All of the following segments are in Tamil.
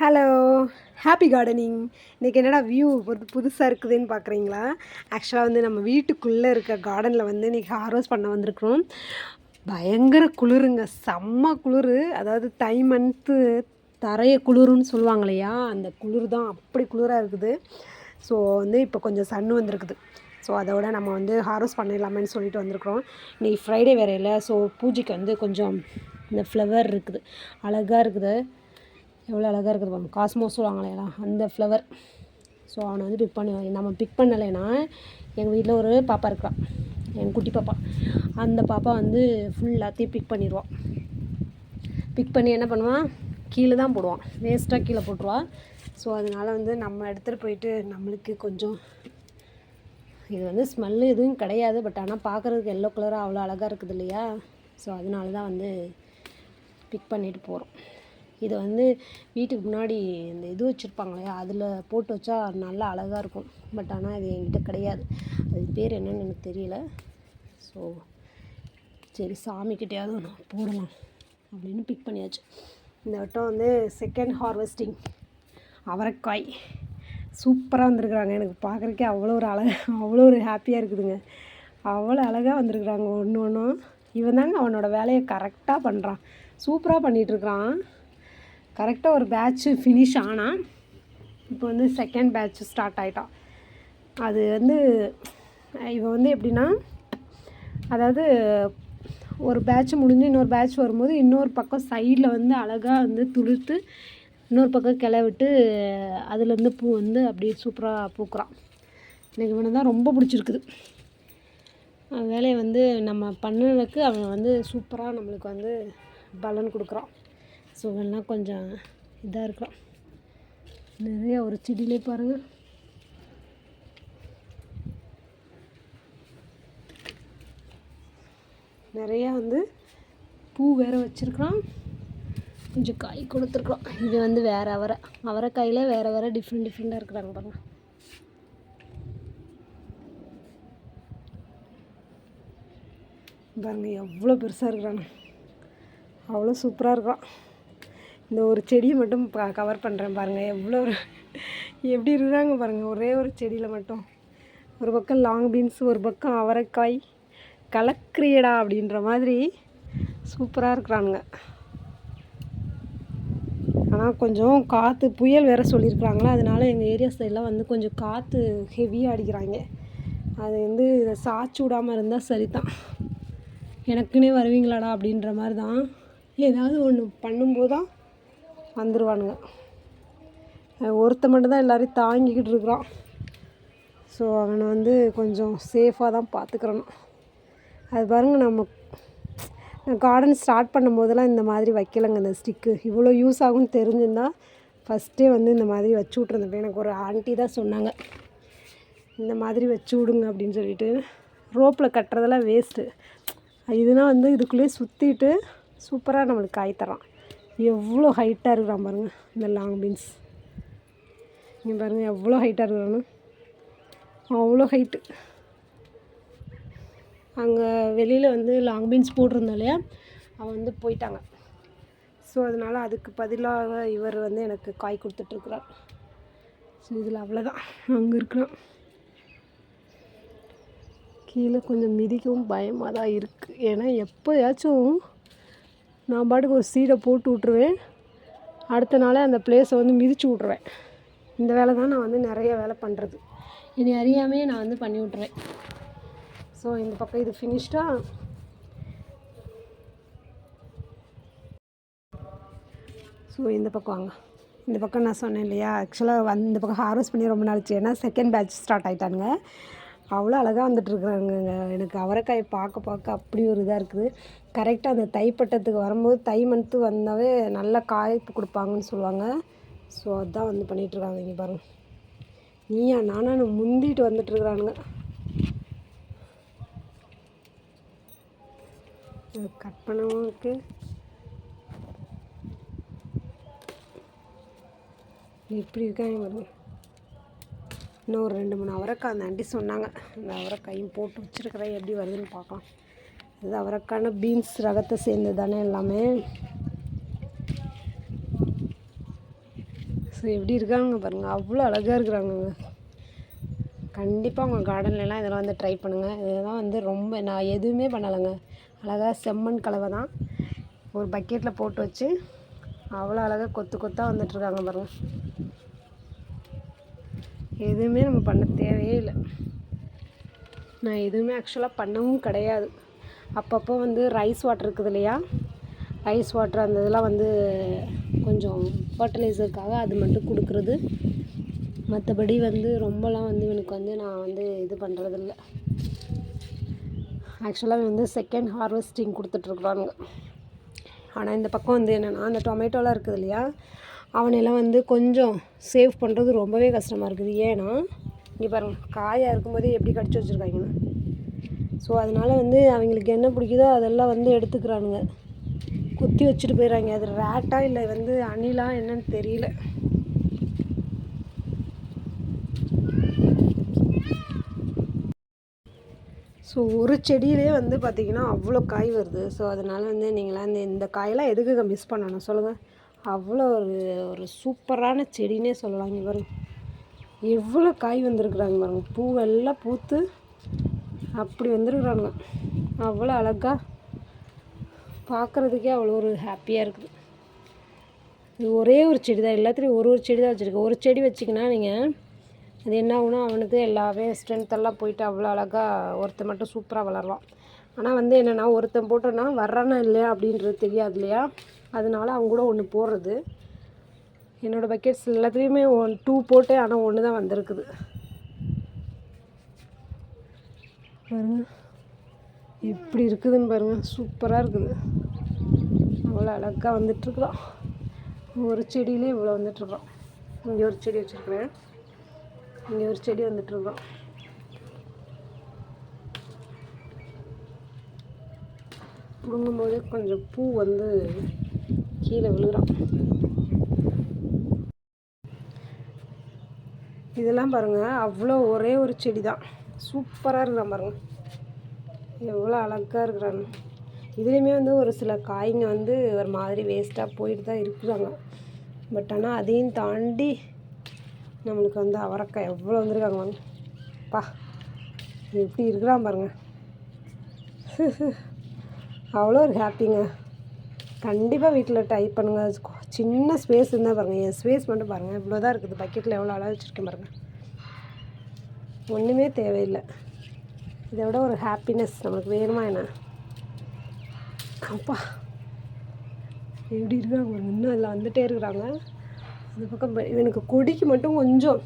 ஹலோ ஹாப்பி கார்டனிங் இன்றைக்கி என்னடா வியூ புது புதுசாக இருக்குதுன்னு பார்க்குறீங்களா ஆக்சுவலாக வந்து நம்ம வீட்டுக்குள்ளே இருக்க கார்டனில் வந்து இன்றைக்கி ஹார்வெஸ்ட் பண்ண வந்திருக்கிறோம். பயங்கர குளிருங்க. செம்ம குளிர். அதாவது தை மந்த்து தரைய குளிருன்னு சொல்லுவாங்க இல்லையா? அந்த குளிர் தான் அப்படி குளிராக இருக்குது. ஸோ வந்து இப்போ கொஞ்சம் சன் வந்திருக்குது. ஸோ அதோட நம்ம வந்து ஹார்வெஸ்ட் பண்ணிடலாமேன்னு சொல்லிட்டு வந்திருக்கிறோம். இன்றைக்கி ஃப்ரைடே வேறு இல்லை. ஸோ பூஜைக்கு வந்து கொஞ்சம் இந்த ஃப்ளவர் இருக்குது. அழகாக இருக்குது. எவ்வளோ அழகாக இருக்குது பாருங்க. காஸ்மோஸ் சொல்லுவாங்களேடா அந்த ஃப்ளவர் ஸோ அவனை வந்து பிக் பண்ணி நம்ம பிக் பண்ணலைன்னா எங்கள் வீட்டில் ஒரு பாப்பா இருக்கான் என் குட்டி பாப்பா. அந்த பாப்பா வந்து ஃபுல்லாத்தையும் பிக் பண்ணிடுவான் பிக் பண்ணி என்ன பண்ணுவான் கீழே தான் போடுவான் வேஸ்ட்டாக கீழே போட்டுருவான் ஸோ அதனால் வந்து நம்ம எடுத்துகிட்டு போயிட்டு நம்மளுக்கு கொஞ்சம் இது வந்து ஸ்மெல்லு எதுவும் கிடையாது. பட் ஆனால் பார்க்குறதுக்கு எல்லோ கலராக அவ்வளோ அழகாக இருக்குது இல்லையா? ஸோ அதனால தான் வந்து பிக் பண்ணிட்டு போகிறோம் இதை வந்து வீட்டுக்கு முன்னாடி இந்த இது வச்சுருப்பாங்க இல்லையா அதில் போட்டு வச்சா நல்லா அழகாக இருக்கும். பட் ஆனால் இது என்கிட்ட கிடையாது. அது பேர் என்னன்னு எனக்கு தெரியல. ஸோ சரி சாமிக்கிட்டையாவது ஒன்று போடலாம் அப்படின்னு பிக் பண்ணியாச்சு. இந்த வட்டம் வந்து செகண்ட் ஹார்வெஸ்டிங் அவரைக்காய். சூப்பராக வந்திருக்குறாங்க. எனக்கு பார்க்குறக்கே அவ்வளோ ஒரு அழகாக அவ்வளோ ஒரு ஹாப்பியாக இருக்குதுங்க. அவ்வளோ அழகாக வந்திருக்குறாங்க ஒன்று ஒன்றும் இவன் தாங்க அவனோட வேலையை கரெக்டாக பண்ணுறான் சூப்பராக பண்ணிகிட்ருக்குறான் கரெக்டாக ஒரு பேட்ச்சு ஃபினிஷ் ஆனால் இப்போ வந்து செகண்ட் பேட்ச் ஸ்டார்ட் ஆகிட்டான் அது வந்து இவன் வந்து எப்படின்னா அதாவது ஒரு பேட்ச் முடிஞ்சு இன்னொரு பேட்ச் வரும்போது இன்னொரு பக்கம் சைடில் வந்து அழகாக வந்து துளிர்த்து இன்னொரு பக்கம் கிளை விட்டு அதுலேருந்து பூ வந்து அப்படியே சூப்பராக பூக்குறான் எனக்கு இவனை தான் ரொம்ப பிடிச்சிருக்குது. வேலையை வந்து நம்ம பண்ணதுக்கு அவன் வந்து சூப்பராக நம்மளுக்கு வந்து பலன் கொடுக்குறான். ஸோ எல்லாம் கொஞ்சம் இதாக இருக்கிறான் நிறைய ஒரு செடியிலே பாருங்கள் நிறையா வந்து பூ வேற வச்சுருக்கான் கொஞ்சம் காய் கொடுத்துருக்குறோம். இது வந்து வேறு அவரை. அவரைக்காயில் வேறு வேறு டிஃப்ரெண்ட் டிஃப்ரெண்ட்டாக இருக்கிறாங்க பாருங்க. பாருங்க எவ்வளோ பெருசாக இருக்கிறாங்க. அவ்வளோ சூப்பராக இருக்கான் இந்த ஒரு செடியை மட்டும் கவர் பண்ணுறேன் பாருங்கள் எவ்வளோ ஒரு எப்படி இருக்கிறாங்க பாருங்கள் ஒரே ஒரு செடியில் மட்டும். ஒரு பக்கம் லாங் பீன்ஸ் ஒரு பக்கம் அவரைக்காய் கலக்கிறியடா அப்படின்ற மாதிரி சூப்பராக இருக்கிறானுங்க. ஆனால் கொஞ்சம் காற்று புயல் வேறு சொல்லியிருக்கிறாங்களா? அதனால எங்கள் ஏரியா சைடெலாம் வந்து கொஞ்சம் காற்று ஹெவியாக அடிக்கிறாங்க. அது வந்து இதை சாய்ச்சி விடாமல் இருந்தால் சரி தான் எனக்குன்னே வருவீங்களாடா அப்படின்ற மாதிரி தான் ஏதாவது ஒன்று பண்ணும்போது தான் வந்துடுவானுங்க ஒருத்த மட்டும்தான் எல்லோரையும் தாங்கிக்கிட்டு இருக்கிறான். ஸோ அவனை வந்து கொஞ்சம் சேஃபாக தான் பார்த்துக்கிறணும் அது பாருங்கள் நம்ம நான் கார்டன் ஸ்டார்ட் பண்ணும் போதெல்லாம் இந்த மாதிரி வைக்கலைங்க இந்த ஸ்டிக்கு இவ்வளோ யூஸ் ஆகும்னு தெரிஞ்சிருந்தால் ஃபஸ்ட்டே வந்து இந்த மாதிரி வச்சு விட்ருந்தேன் எனக்கு ஒரு ஆண்டி தான் சொன்னாங்க இந்த மாதிரி வச்சு விடுங்க அப்படின்னு சொல்லிட்டு. ரோப்பில் கட்டுறதெல்லாம் வேஸ்ட்டு இதுனா வந்து இதுக்குள்ளேயே சுற்றிட்டு சூப்பராக நம்மளுக்கு காய் தரான். எவ்வளோ ஹைட்டாக இருக்கிறான் பாருங்கள் இந்த லாங் பீன்ஸ் இங்கே பாருங்கள் எவ்வளோ ஹைட்டாக இருக்கிறான்னு அவ்வளோ ஹைட்டு அங்கே வெளியில் வந்து லாங் பீன்ஸ் போட்டிருந்தோம் இல்லையா அவன் வந்து போயிட்டாங்க. ஸோ அதனால் அதுக்கு பதிலாக இவர் வந்து எனக்கு காய் கொடுத்துட்ருக்குறார் ஸோ இதில் அவ்வளோதான் அங்கே இருக்கிறான். கீழே கொஞ்சம் மிதிக்கவும் பயமாக தான் இருக்குது ஏன்னா எப்போயாச்சும் நான் பாட்டுக்கு ஒரு சீடை போட்டு விட்ருவேன் அடுத்த நாளே அந்த பிளேஸை வந்து மிதித்து விட்ருவேன் இந்த வேலை தான் நான் வந்து நிறைய வேலை பண்ணுறது இனி அறியாமே நான் வந்து பண்ணி விட்ருவேன் ஸோ இந்த பக்கம் இது ஃபினிஷ்டாக ஸோ இந்த பக்கம் வாங்க. இந்த பக்கம் நான் சொன்னேன் இல்லையா? ஆக்சுவலாக வந்து இந்த பக்கம் ஹார்வெஸ்ட் பண்ணி ரொம்ப நாளிச்சு ஏன்னா செகண்ட் பேட்ச் ஸ்டார்ட் ஆகிட்டானுங்க அவ்வளோ அழகாக வந்துட்டுருக்குறாங்க எனக்கு அவரைக்காய் பார்க்க பார்க்க அப்படி ஒரு இதாக இருக்குது. கரெக்டாக அந்த தைப்பட்டத்துக்கு வரும்போது தை மந்த்து வந்தாவே நல்லா காய்ப்பு கொடுப்பாங்கன்னு சொல்லுவாங்க. ஸோ அதுதான் வந்து பண்ணிகிட்ருக்காங்க இங்கே பாருங்கள் நீயா நானும் முந்திட்டு வந்துட்டுருக்குறானுங்க கட் பண்ணவும் இருக்குது எப்படி இருக்காங்க பாருங்கள் இன்னும் ஒரு ரெண்டு மூணு அவரைக்காய் அந்த ஆண்டி சொன்னாங்க. அந்த அவரைக்காயும் போட்டு வச்சுருக்கிறேன். எப்படி வருதுன்னு பார்க்கலாம். இது அவரைக்கான பீன்ஸ் ரகத்தை சேர்ந்தது தானே எல்லாமே. ஸோ எப்படி இருக்காங்க பாருங்கள் அவ்வளோ அழகாக இருக்கிறாங்கங்க கண்டிப்பாக உங்கள் கார்டன்லலாம் இதெல்லாம் வந்து ட்ரை பண்ணுங்கள் இதெல்லாம் வந்து ரொம்ப நான் எதுவுமே பண்ணலைங்க. அழகாக செம்மண் கலவை தான். ஒரு பக்கெட்டில் போட்டு வச்சு அவ்வளோ அழகாக கொத்து கொத்தாக வந்துட்டுருக்காங்க பாருங்கள் எதுவுமே நம்ம பண்ண தேவையே இல்லை. நான் எதுவுமே ஆக்சுவலாக பண்ணவும் கிடையாது. அப்பப்போ வந்து ரைஸ் வாட்டர் இருக்குது இல்லையா? ரைஸ் வாட்டர் அந்த இதெல்லாம் வந்து கொஞ்சம் ஃபர்டிலைசருக்காக அது மட்டும் கொடுக்குறது. மற்றபடி வந்து ரொம்பலாம் வந்து இவனுக்கு வந்து நான் வந்து இது பண்ணுறதில்ல ஆக்சுவலாக வந்து செகண்ட் ஹார்வெஸ்டிங் கொடுத்துட்ருக்குறானுங்க ஆனால் இந்த பக்கம் வந்து என்னென்னா அந்த டொமேட்டோலாம் இருக்குது இல்லையா? அவனையெல்லாம் வந்து கொஞ்சம் சேவ் பண்ணுறது ரொம்பவே கஷ்டமாக இருக்குது. ஏன்னா இங்கே பாருங்கள் காயாக இருக்கும்போதே எப்படி கடிச்சு வச்சுருக்காங்கன்னா ஸோ அதனால் வந்து அவங்களுக்கு என்ன பிடிக்குதோ அதெல்லாம் வந்து எடுத்துக்கிறானுங்க. குத்தி வச்சுட்டு போயிடுறாங்க அது ரேட்டா இல்லை வந்து அணிலா என்னன்னு தெரியல. ஸோ ஒரு செடியிலே வந்து பார்த்திங்கன்னா அவ்வளோ காய் வருது. ஸோ அதனால் வந்து நீங்களாம் இந்த இந்த காயெல்லாம் எதுக்கு மிஸ் பண்ணணும்? சொல்லுங்கள் அவ்வளோ ஒரு ஒரு சூப்பரான செடினே சொல்லலாம் இங்கே பாருங்க. எவ்வளோ காய் வந்திருக்குறாங்க பாருங்க. பூவெல்லாம் பூத்து அப்படி வந்திருக்குறாங்க. அவ்வளோ அழகாக பார்க்குறதுக்கே அவ்வளோ ஒரு ஹாப்பியாக இருக்குது. இது ஒரே ஒரு செடி தான் எல்லாத்துலேயும் ஒரு ஒரு செடி தான் வச்சுருக்கேன். ஒரு செடி வச்சிங்கன்னா நீங்கள் அது என்ன ஆகுனா அவனுக்கு எல்லாமே ஸ்ட்ரென்த்தெல்லாம் போயிட்டு அவ்வளோ அழகாக ஒருத்தன் மட்டும் சூப்பராக வளருவான். ஆனால் வந்து என்னென்னா ஒருத்தன் போட்டோன்னா வர்றானா இல்லையா அப்படின்றது தெரியாது இல்லையா? அதனால அவங்க கூட ஒன்று போடுறது என்னோடய பக்கெட்ஸ் எல்லாத்துலேயுமே ஒன் டூ போட்டே ஆனால் ஒன்று தான் வந்திருக்குது. பாருங்க. எப்படி இருக்குதுன்னு பாருங்கள் சூப்பராக இருக்குது. அவ்வளோ அழகாக வந்துட்டுருக்குறோம் ஒரு செடியிலே இவ்வளோ வந்துட்டுருக்குறான் இங்கே ஒரு செடி வச்சுருக்குறேன். இங்கே ஒரு செடி வந்துட்டுருக்கோம் பிடுங்கும்போது கொஞ்சம் பூ வந்து கீழே விழுகிறான். இதெல்லாம் பாருங்கள் அவ்வளோ ஒரே ஒரு செடி தான் சூப்பராக இருக்கிறான் பாருங்கள் எவ்வளோ அழகாக இருக்கிறான்னு இதுலேயுமே வந்து ஒரு சில காய்ங்க வந்து ஒரு மாதிரி வேஸ்ட்டாக போயிட்டு தான் இருக்கிறாங்க. பட் ஆனால் அதையும் தாண்டி நம்மளுக்கு வந்து அவரைக்காய் எவ்வளோ வந்திருக்காங்க வாங்க பா எப்படி இருக்கிறான் பாருங்க. அவ்வளோ ஒரு ஹாப்பிங்க கண்டிப்பாக வீட்டில் ட்ரை பண்ணுங்கள் சின்ன ஸ்பேஸ் இருந்தால் பாருங்கள் என் ஸ்பேஸ் மட்டும் பாருங்கள் இவ்வளோ தான் இருக்குது பக்கெட்டில் எவ்வளோ அழகாக வச்சுருக்கேன் பாருங்கள் ஒன்றுமே தேவையில்லை. இதை விட ஒரு ஹாப்பினஸ் நம்மளுக்கு வேணுமா என்ன? அப்பா. எப்படி இருக்காங்க இன்னும் அதில் வந்துகிட்டே இருக்கிறாங்க. அந்த பக்கம் இவனுக்கு கொடிக்கு மட்டும் கொஞ்சம்.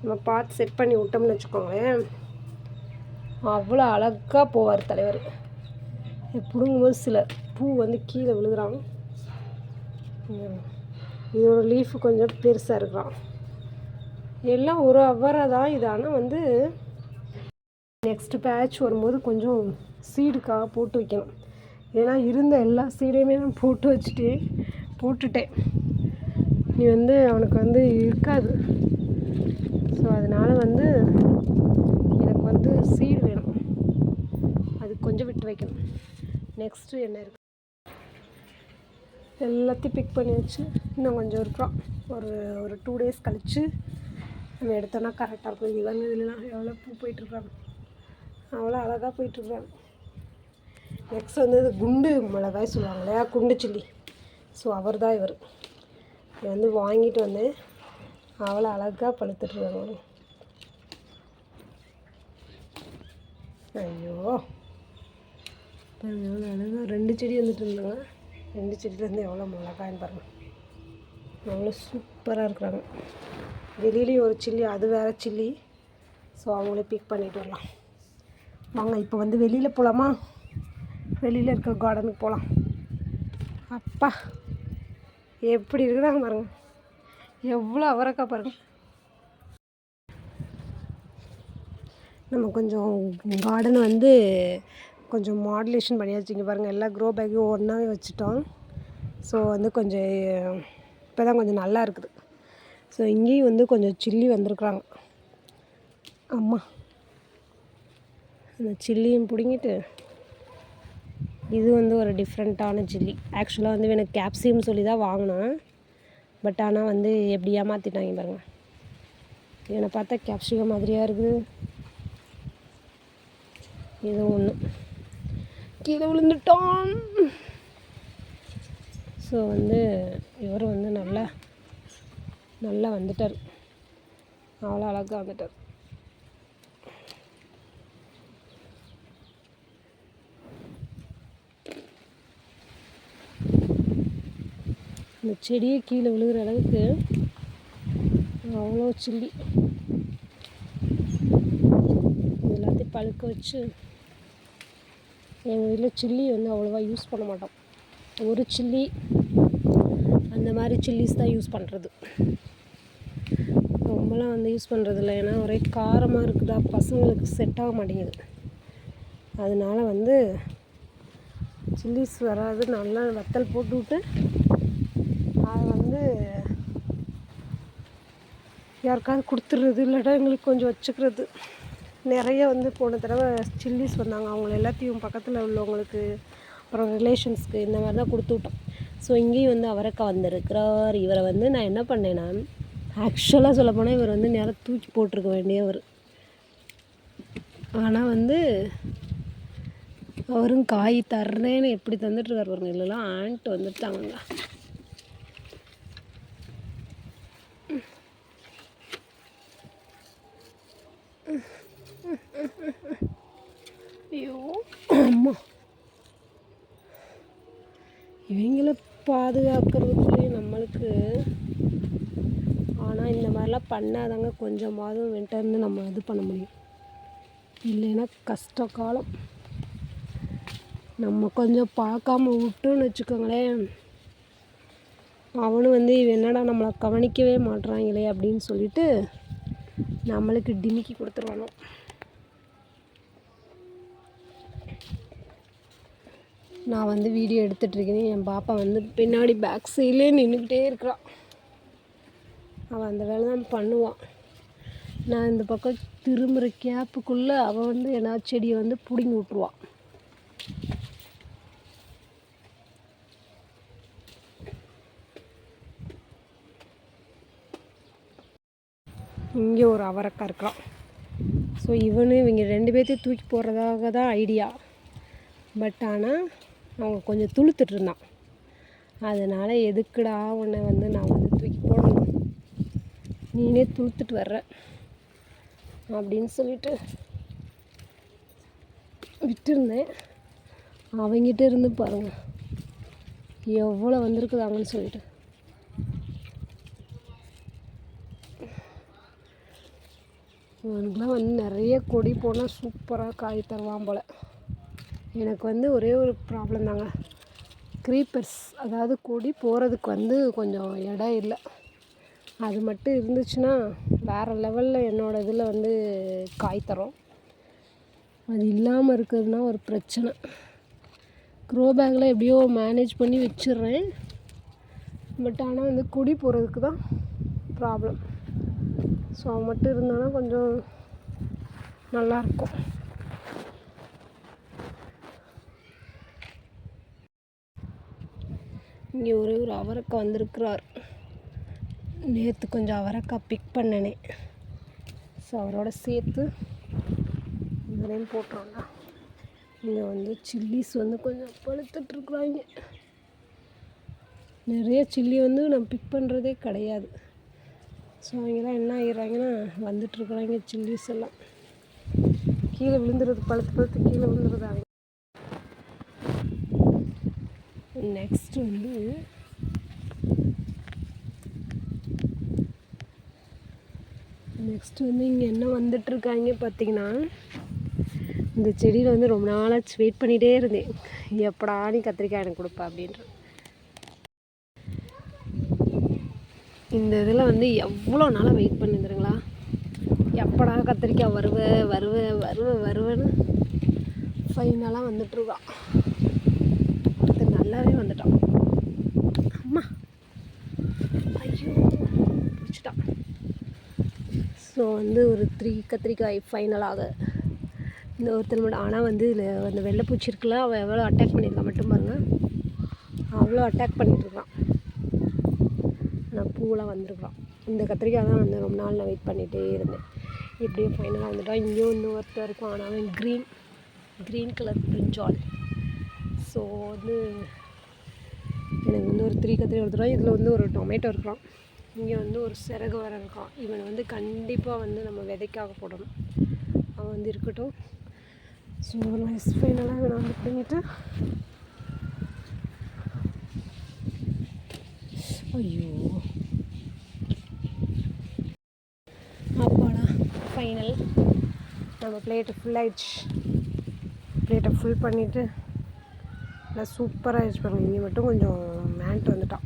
நம்ம பார்த்து செட் பண்ணி விட்டோம்னு வச்சுக்கோங்களேன். அவ்வளோ அழகாக போவார் தலைவர். பிடுங்கும்போது சில பூ வந்து கீழே விழுகிறான். இதோட லீஃப் கொஞ்சம் பெருசாக இருக்கிறான். எல்லாம் ஒரு அவரை தான். இது ஆனால் வந்து நெக்ஸ்ட் பேட்ச் வரும்போது கொஞ்சம் சீடுக்காக போட்டு வைக்கணும். ஏன்னா இருந்த எல்லா சீடையுமே நான் போட்டு வச்சுட்டு போட்டுட்டேன். நீ வந்து அவனுக்கு வந்து இருக்காது. ஸோ அதனால் வந்து எனக்கு வந்து சீடு வேணும். அது கொஞ்சம் விட்டு வைக்கணும். நெக்ஸ்ட்டு என்ன இருக்குது எல்லாத்தையும் பிக் பண்ணி வச்சு இன்னும் கொஞ்சம் இருக்கிறோம். ஒரு ஒரு டூ டேஸ் கழித்து நம்ம எடுத்தோன்னா கரெக்டாக இருக்கும். இது வந்து இதுலாம் எவ்வளோ பூ போயிட்டுருக்காங்க அவ்வளோ அழகாக போயிட்டுருக்காங்க நெக்ஸ்ட் வந்து இது குண்டு மிளகாய் சொல்லுவாங்க இல்லையா? குண்டு சில்லி. ஸோ அவர் தான் இவர் இது வந்து வாங்கிட்டு வந்து அவ்வளோ அழகாக பழுத்துட்ருக்காங்க ஐயோ. எவ்வளோ அழகாக ரெண்டு செடி வந்துட்டு இருந்தாங்க ரெண்டு செடியிலேருந்து எவ்வளோ மிளகாய்ன்னு பாருங்கள் அவ்வளோ சூப்பராக இருக்கிறாங்க. வெளியிலேயும் ஒரு சில்லி அது வேறு சில்லி ஸோ அவங்களே பிக் பண்ணிட்டு வரலாம். வாங்க இப்போ வந்து வெளியில் போகலாமா வெளியில் இருக்க கார்டனுக்கு போகலாம் அப்பா எப்படி இருக்குதாங்க பாருங்க. எவ்வளோ அவரைக்காய் பாருங்க. நம்ம கொஞ்சம் கார்டன் வந்து கொஞ்சம் மாடுலேஷன் பண்ணியாச்சு. இங்கே பாருங்கள் எல்லா க்ரோ பேக்கையும் ஒன்றாவே வச்சுட்டோம். ஸோ வந்து கொஞ்சம் இப்போ தான் கொஞ்சம் நல்லா இருக்குது. ஸோ இங்கேயும் வந்து கொஞ்சம் சில்லி வந்திருக்குறாங்க. அம்மா அந்த சில்லியும் பிடுங்கிட்டு இது வந்து ஒரு டிஃப்ரெண்ட்டான சில்லி ஆக்சுவலாக வந்து எனக்கு கேப்சியம் சொல்லி தான் வாங்கினேன். பட் ஆனால் வந்து எப்படி ஏமாற்றிட்டாங்க பாருங்கள் என்னை பார்த்தா கேப்சிகம் மாதிரியாக இருக்குது. இது ஒன்று கீழே விழுந்துட்டோம் ஸோ வந்து இவர் வந்து நல்லா நல்லா வந்துட்டார். அவ்வளோ அழகாக வந்துட்டார். இந்த செடியே கீழே விழுகிற அளவுக்கு அவ்வளோ சில்லி. எல்லாத்தையும் பழுக்க வச்சு எங்கள் வீட்டில் சில்லி வந்து அவ்வளோவா யூஸ் பண்ண மாட்டோம். ஒரு சில்லி அந்த மாதிரி சில்லிஸ் தான் யூஸ் பண்ணுறது ரொம்பலாம் வந்து யூஸ் பண்ணுறது இல்லை ஏன்னா ஒரே காரமாக இருக்குதா? பசங்களுக்கு செட் ஆக மாட்டேங்குது. அதனால வந்து சில்லிஸ் வராது. நல்லா வத்தல் போட்டு விட்டு அதை வந்து யாருக்காவது கொடுத்துட்றது இல்லாட்டா எங்களுக்கு கொஞ்சம் வச்சுக்கிறது. நிறைய வந்து போன தடவை சில்லிஸ் வந்தாங்க. அவங்கள எல்லாத்தையும் பக்கத்தில் உள்ளவங்களுக்கு அப்புறம் ரிலேஷன்ஸ்க்கு இந்த மாதிரி தான் கொடுத்து விட்டோம். ஸோ இங்கேயும் வந்து அவரைக்காய் வந்திருக்கிறார். இவரை வந்து நான் என்ன பண்ணேன்னா ஆக்சுவலாக சொல்ல போனால் இவர் வந்து நேரம் தூக்கி போட்டிருக்க வேண்டியவர். ஆனால் வந்து அவரும் காய் தர்றேன்னு எப்படி தந்துட்டுருக்கார் பாருங்க. இல்லைலாம் ஆண்ட் வந்துட்டாங்க ஐயோ. அம்மா. இவங்கள பாதுகாக்கிறதுக்குள்ளே நம்மளுக்கு ஆனால் இந்த மாதிரிலாம் பண்ணாதாங்க கொஞ்சமாவது வென்ட்ட இருந்து நம்ம இது பண்ண முடியும். இல்லைன்னா கஷ்ட காலம். நம்ம கொஞ்சம் பார்க்காம விட்டோன்னு வச்சுக்கோங்களேன். அவனும் வந்து இவன் என்னடா நம்மளை கவனிக்கவே மாட்றாங்களே அப்படின்னு சொல்லிட்டு நம்மளுக்கு டிமிக்கி கொடுத்துருவானோ. நான் வந்து வீடியோ எடுத்துட்ருக்கேன் என் பாப்பா வந்து பின்னாடி பேக் சைட்லேயே நின்றுக்கிட்டே இருக்கிறான் அவன் அந்த வேலை தான் பண்ணுவான் நான் இந்த பக்கம் திரும்புகிற கேப்புக்குள்ளே அவன் வந்து என்ன செடியை வந்து பிடுங்கி விட்ருவான் இங்கே ஒரு அவரக்காய் இருக்கான் ஸோ இவனு இவங்க ரெண்டு பேர்த்தையும் தூக்கி போடுறதாக தான் ஐடியா பட் ஆனால் அவங்க கொஞ்சம் துளுத்துட்டு இருந்தான் அதனால் எதுக்குடா உன்னை வந்து நான் வந்து தூக்கி போடணும்? நீனே துளுத்துட்டு வர்ற. அப்படின்னு சொல்லிட்டு விட்டுருந்தேன். அவங்கிட்ட இருந்து பாருங்கள் எவ்வளோ வந்திருக்குதாங்கன்னு சொல்லிட்டு. அவனுக்குலாம் வந்து நிறைய கொடி போனால் சூப்பராக காய் தருவான் போல். எனக்கு வந்து ஒரே ஒரு ப்ராப்ளம் தாங்க. க்ரீப்பர்ஸ் அதாவது கூடி போகிறதுக்கு வந்து கொஞ்சம் இடம் இல்லை. அது மட்டும் இருந்துச்சுன்னா வேறு லெவலில் என்னோடய இதில் வந்து காய் தரும். அது இல்லாமல் இருக்கிறதுனா ஒரு பிரச்சனை. க்ரோ பேக்கில் எப்படியோ மேனேஜ் பண்ணி வச்சிடுறேன். பட் ஆனால் வந்து குடி போகிறதுக்கு தான் ப்ராப்ளம் ஸோ அவன் மட்டும் இருந்தானா கொஞ்சம் நல்லாயிருக்கும் இங்கே ஒரே ஒரு அவரக்காய் வந்திருக்கிறார். நேற்று கொஞ்சம் அவரக்காய் பிக் பண்ணனே. ஸோ அவரோட சேர்த்து இதுலேயும் போட்டுருவோம்டா இங்கே வந்து சில்லிஸ் வந்து கொஞ்சம் பழுத்துட்ருக்குறாங்க நிறைய சில்லி வந்து நான் பிக் பண்ணுறதே கிடையாது. ஸோ அவங்கெல்லாம் என்ன ஆகிடுறாங்கன்னா வந்துட்டுருக்குறாங்க சில்லிஸ் எல்லாம். கீழே விழுந்துருது பழுத்து பழுத்து கீழே விழுந்துருதாங்க நெக்ஸ்ட் வந்து நெக்ஸ்ட் வந்து இங்கே என்ன வந்துட்டுருக்காங்க பார்த்தீங்கன்னா இந்த செடியில் வந்து ரொம்ப நாளாக வெயிட் பண்ணிகிட்டே இருந்தேன். எப்படா நீ கத்திரிக்காய் எனக்கு கொடுப்பா அப்படின்ற. இந்த இதில் வந்து எவ்வளோ நாளாக வெயிட் பண்ணியிருந்துருங்களா எப்படா கத்திரிக்காய் வருவ வருவ வருவ வருவேன்னு ஃபைனலாக வந்துட்டுருக்கான் ஃபுல்லாகவே வந்துட்டான். அம்மா. ஐயோ பிடிச்சிட்டான் ஸோ வந்து ஒரு த்ரீ கத்திரிக்காய் ஃபைனலாக இந்த ஒருத்தர் மட்டும் ஆனால் வந்து இதில் அந்த வெள்ளைப்பூச்சி இருக்குல்ல அவள் எவ்வளோ அட்டாக் பண்ணியிருக்கான் மட்டும் பாருங்கள் அவ்வளோ அட்டாக் பண்ணிட்டுருக்கான். ஆனால் பூவெலாம் வந்திருக்கலாம் இந்த கத்திரிக்காய் தான் வந்து ரொம்ப நாள் நான் வெயிட் பண்ணிகிட்டே இருந்தேன். இப்படியே ஃபைனலாக வந்துட்டான் இங்கேயும் இன்னும் ஒருத்தர் இருக்கும் ஆனால் அவன் க்ரீன் க்ரீன் கலர் பிரிஞ்சால் ஸோ வந்து எனக்கு வந்து ஒரு த்ரீ கத்திரி கொடுத்துருவான் இதில் வந்து ஒரு டொமேட்டோ இருக்கிறான் இங்கே வந்து ஒரு சிறகு வர இருக்கான். இவனை வந்து கண்டிப்பாக வந்து நம்ம விதைக்காக போடணும். அவன் வந்து இருக்கட்டும். ஸோ நைஸ் ஃபைனலாக இவனை வந்து பண்ணிவிட்டு ஐயோ. அப்பாடா ஃபைனல் நம்ம பிளேட்டு ஃபுல் ஆயிடுச்சு. பிளேட்டை ஃபுல் பண்ணிவிட்டு நல்லா சூப்பராக யூஸ் பாருங்க. இங்கே மட்டும் கொஞ்சம் மேண்ட் வந்துட்டான்.